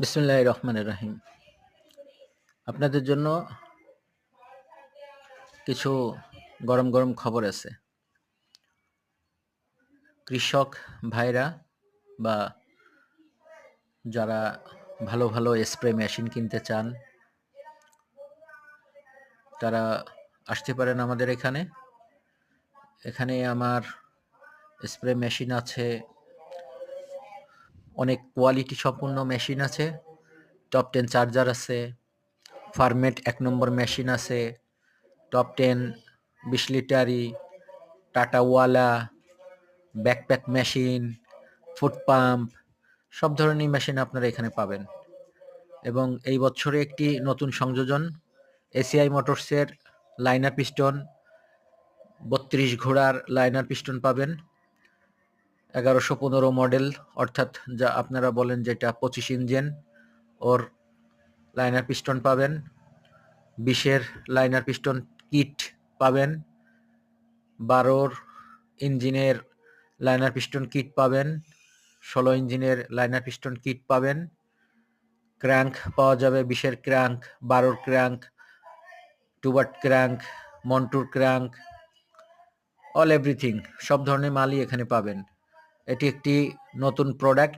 বিসমুল্লাহ রহমানের রাহিম আপনাদের জন্য কিছু গরম গরম খবর আছে। কৃষক ভাইরা বা যারা ভালো ভালো স্প্রে মেশিন কিনতে চান, তারা আসতে পারেন আমাদের এখানে। এখানে আমার স্প্রে মেশিন আছে অনেক কোয়ালিটি সম্পূর্ণ মেশিন আছে। টপ টেন চার্জার আছে। ফার্মেট এক নম্বর মেশিন আছে। টপ টেন বিশ লিটারি টাটাওয়ালা ব্যাকপ্যাক মেশিন ফুড পাম্প সব ধরনের মেশিন আপনারা এখানে পাবেন। এবং এই বছরে একটি নতুন সংযোজন এসিআই মোটরসের লাইনার পিস্টন বত্রিশ ঘোড়ার লাইনার পিস্টন পাবেন। এগারোশো পনেরো মডেল, অর্থাৎ যা আপনারা বলেন যেটা পঁচিশ ইঞ্জিন, ওর লাইনার পিস্টন পাবেন, বিশের লাইনার পিস্টন কিট পাবেন, বারোর ইঞ্জিনের লাইনার পিস্টন কিট পাবেন, ষোলো ইঞ্জিনের লাইনার পিস্টন কিট পাবেন, ক্র্যাঙ্ক পাওয়া যাবে বিশের ক্র্যাঙ্ক, বারোর ক্র্যাঙ্ক, টুবার্ট ক্র্যাঙ্ক, মন্টুর ক্র্যাঙ্ক, অল এভরিথিং, সব ধরনের মালই এখানে পাবেন। এটি একটি নতুন প্রোডাক্ট